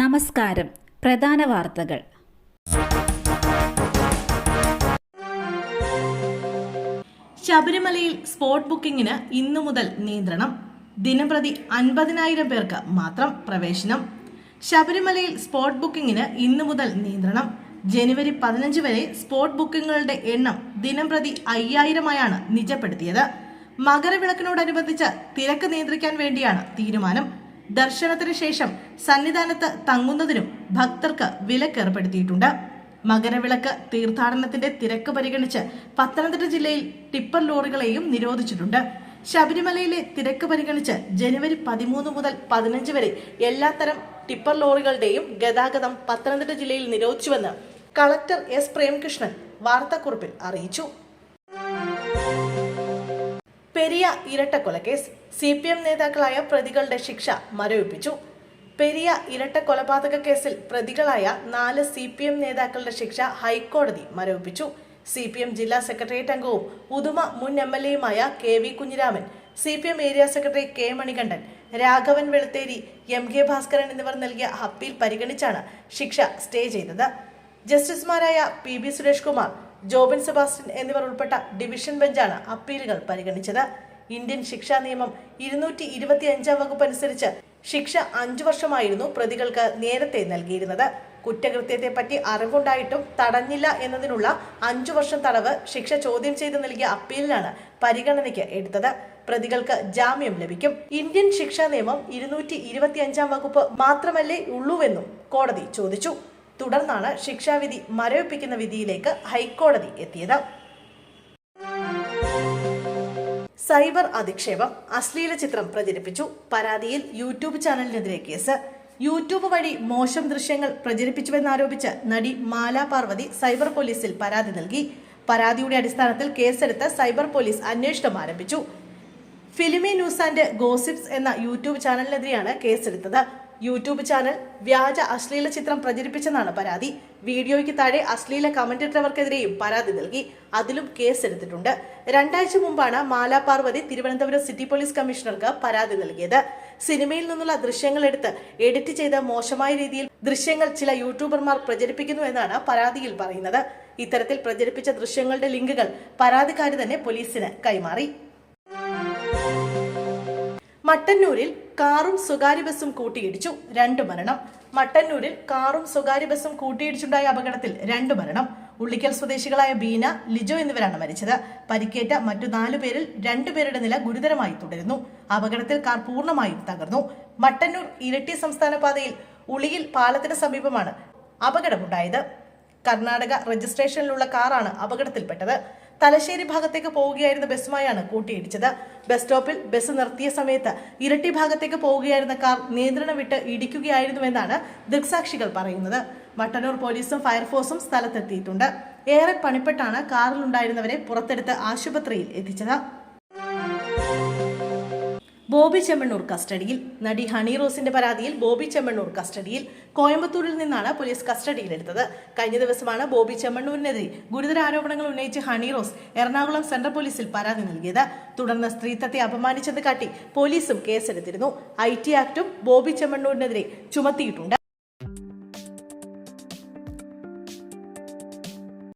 നമസ്കാരം. പ്രധാന വാർത്തകൾ. ശബരിമലയിൽ സ്പോട്ട് ബുക്കിംഗിന് ഇന്നു മുതൽ നിയന്ത്രണം. ദിനംപ്രതി അൻപതിനായിരം പേർക്ക് മാത്രം പ്രവേശനം. ശബരിമലയിൽ സ്പോട്ട് ബുക്കിംഗിന് ഇന്നു മുതൽ നിയന്ത്രണം. ജനുവരി പതിനഞ്ച് വരെ സ്പോട്ട് ബുക്കിംഗുകളുടെ എണ്ണം ദിനംപ്രതി അയ്യായിരമായാണ് നിജപ്പെടുത്തിയത്. മകരവിളക്കിനോടനുബന്ധിച്ച് തിരക്ക് നിയന്ത്രിക്കാൻ വേണ്ടിയാണ് തീരുമാനം. ദർശനത്തിന് ശേഷം സന്നിധാനത്ത് തങ്ങുന്നതിനും ഭക്തർക്ക് വിലക്കേർപ്പെടുത്തിയിട്ടുണ്ട്. മകരവിളക്ക് തീർത്ഥാടനത്തിന്റെ തിരക്ക് പരിഗണിച്ച് പത്തനംതിട്ട ജില്ലയിൽ ടിപ്പർ ലോറികളെയും നിരോധിച്ചിട്ടുണ്ട്. ശബരിമലയിലെ തിരക്ക് പരിഗണിച്ച് ജനുവരി പതിമൂന്ന് മുതൽ പതിനഞ്ച് വരെ എല്ലാത്തരം ടിപ്പർ ലോറികളുടെയും ഗതാഗതം പത്തനംതിട്ട ജില്ലയിൽ നിരോധിച്ചുവെന്ന് കളക്ടർ എസ് പ്രേംകൃഷ്ണൻ വാർത്താക്കുറിപ്പിൽ അറിയിച്ചു. പെരിയ ഇരട്ടക്കൊലക്കേസ് സി പി എം നേതാക്കളായ പ്രതികളുടെ ശിക്ഷ മരവിപ്പിച്ചു. പെരിയ ഇരട്ട കൊലപാതക കേസിൽ പ്രതികളായ നാല് സി പി എം നേതാക്കളുടെ ശിക്ഷ ഹൈക്കോടതി മരവിപ്പിച്ചു. സി പി എം ജില്ലാ സെക്രട്ടേറിയറ്റ് അംഗവും ഉദുമ മുൻ M L എയുമായ K V Kunhiraman C P M area secretary K Manikandan Raghavan Velutheri M K Bhaskaran എന്നിവർ നൽകിയ അപ്പീൽ പരിഗണിച്ചാണ് ശിക്ഷ സ്റ്റേ ചെയ്തത്. ജസ്റ്റിസുമാരായ P B Suresh Kumar Jobin Sebastian എന്നിവർ ഉൾപ്പെട്ട ഡിവിഷൻ ബെഞ്ചാണ് അപ്പീലുകൾ പരിഗണിച്ചത്. ഇന്ത്യൻ ശിക്ഷാ നിയമം ഇരുന്നൂറ്റി ഇരുപത്തി അഞ്ചാം വകുപ്പ് അനുസരിച്ച് ശിക്ഷ അഞ്ചു വർഷമായിരുന്നു പ്രതികൾക്ക് നേരത്തെ നൽകിയിരുന്നത്. കുറ്റകൃത്യത്തെപ്പറ്റി അറിവുണ്ടായിട്ടും തടഞ്ഞില്ല എന്നതിനുള്ള അഞ്ചു വർഷം തടവ് ശിക്ഷ ചോദ്യം ചെയ്ത് നൽകിയ അപ്പീലിലാണ് പരിഗണനയ്ക്ക് എടുത്തത്. പ്രതികൾക്ക് ജാമ്യം ലഭിക്കും. ഇന്ത്യൻ ശിക്ഷാ നിയമം ഇരുന്നൂറ്റി ഇരുപത്തി അഞ്ചാം വകുപ്പ് മാത്രമല്ലേ ഉള്ളൂവെന്നും കോടതി ചോദിച്ചു. തുടർന്നാണ് ശിക്ഷാവിധി മരവിപ്പിക്കുന്ന വിധിയിലേക്ക് ഹൈക്കോടതി എത്തിയത്. സൈബർ അധിക്ഷേപം അശ്ലീല ചിത്രം പ്രചരിപ്പിച്ചു. പരാതിയിൽ യൂട്യൂബ് ചാനലിനെതിരെ കേസ്. യൂട്യൂബ് വഴി മോശം ദൃശ്യങ്ങൾ പ്രചരിപ്പിച്ചുവെന്നാരോപിച്ച് നടി മാല പാർവതി സൈബർ പോലീസിൽ പരാതി നൽകി. പരാതിയുടെ അടിസ്ഥാനത്തിൽ കേസെടുത്ത് സൈബർ പോലീസ് അന്വേഷണം ആരംഭിച്ചു. ഫിലിമി ന്യൂസ് ആൻഡ് ഗോസിപ്സ് എന്ന യൂട്യൂബ് ചാനലിനെതിരെയാണ് കേസെടുത്തത്. യൂട്യൂബ് ചാനൽ വ്യാജ അശ്ലീല ചിത്രം പ്രചരിപ്പിച്ചെന്നാണ് പരാതി. വീഡിയോയ്ക്ക് താഴെ അശ്ലീല കമന്റ് ഇട്ടവർക്കെതിരെയും പരാതി നൽകി. അതിലും കേസെടുത്തിട്ടുണ്ട്. രണ്ടാഴ്ച മുമ്പാണ് മാലാ പാർവതി തിരുവനന്തപുരം സിറ്റി പോലീസ് കമ്മീഷണർക്ക് പരാതി നൽകിയത്. സിനിമയിൽ നിന്നുള്ള ദൃശ്യങ്ങൾ എടുത്ത് എഡിറ്റ് ചെയ്ത മോശമായ രീതിയിൽ ദൃശ്യങ്ങൾ ചില യൂട്യൂബർമാർ പ്രചരിപ്പിക്കുന്നു എന്നാണ് പരാതിയിൽ പറയുന്നത്. ഇത്തരത്തിൽ പ്രചരിപ്പിച്ച ദൃശ്യങ്ങളുടെ ലിങ്കുകൾ പരാതിക്കാരി തന്നെ പോലീസിന് കൈമാറി. മട്ടന്നൂരിൽ കാറും സ്വകാര്യ ബസ്സും കൂട്ടിയിടിച്ചു രണ്ടു മരണം. മട്ടന്നൂരിൽ കാറും സ്വകാര്യ ബസ്സും കൂട്ടിയിടിച്ചുണ്ടായ അപകടത്തിൽ രണ്ടു മരണം. ഉള്ളിക്കൽ സ്വദേശികളായ ബീന ലിജോ എന്നിവരാണ് മരിച്ചത്. പരിക്കേറ്റ മറ്റു നാലു പേരിൽ രണ്ടുപേരുടെ നില ഗുരുതരമായി തുടരുന്നു. അപകടത്തിൽ കാർ പൂർണമായും തകർന്നു. മട്ടന്നൂർ ഇരട്ടി സംസ്ഥാന പാതയിൽ ഉളിയിൽ പാലത്തിന് സമീപമാണ് അപകടമുണ്ടായത്. കർണാടക രജിസ്ട്രേഷനിലുള്ള കാറാണ് അപകടത്തിൽപ്പെട്ടത്. തലശ്ശേരി ഭാഗത്തേക്ക് പോവുകയായിരുന്ന ബസ്സുമായാണ് കൂട്ടിയിടിച്ചത്. ബസ് സ്റ്റോപ്പിൽ ബസ് നിർത്തിയ സമയത്ത് ഇരട്ടി ഭാഗത്തേക്ക് പോവുകയായിരുന്ന കാർ നിയന്ത്രണം വിട്ട് ഇടിക്കുകയായിരുന്നുവെന്നാണ് ദൃക്സാക്ഷികൾ പറയുന്നത്. മട്ടന്നൂർ പോലീസും ഫയർഫോഴ്സും സ്ഥലത്തെത്തിയിട്ടുണ്ട്. ഏറെ പണിപ്പെട്ടാണ് കാറിലുണ്ടായിരുന്നവരെ പുറത്തെടുത്ത് ആശുപത്രിയിൽ എത്തിച്ചത്. ബോബി ചെമ്മണ്ണൂർ കസ്റ്റഡിയിൽ. നടി ഹണി റോസിന്റെ പരാതിയിൽ ബോബി ചെമ്മണ്ണൂർ കസ്റ്റഡിയിൽ കോയമ്പത്തൂരിൽ നിന്നാണ് പോലീസ് കസ്റ്റഡിയിലെടുത്തത്. കഴിഞ്ഞ ദിവസമാണ് ബോബി ചെമ്മണ്ണൂരിനെതിരെ ഗുരുതര ആരോപണങ്ങൾ ഉന്നയിച്ച് ഹണി റോസ് എറണാകുളം സെൻട്രൽ പോലീസിൽ പരാതി നൽകിയത്. തുടർന്ന് സ്ത്രീത്വത്തെ അപമാനിച്ചെന്ന് കാട്ടി പോലീസും കേസെടുത്തിരുന്നു. ഐ ടി ആക്ടും ബോബി ചെമ്മണ്ണൂരിനെതിരെ ചുമത്തിയിട്ടുണ്ട്.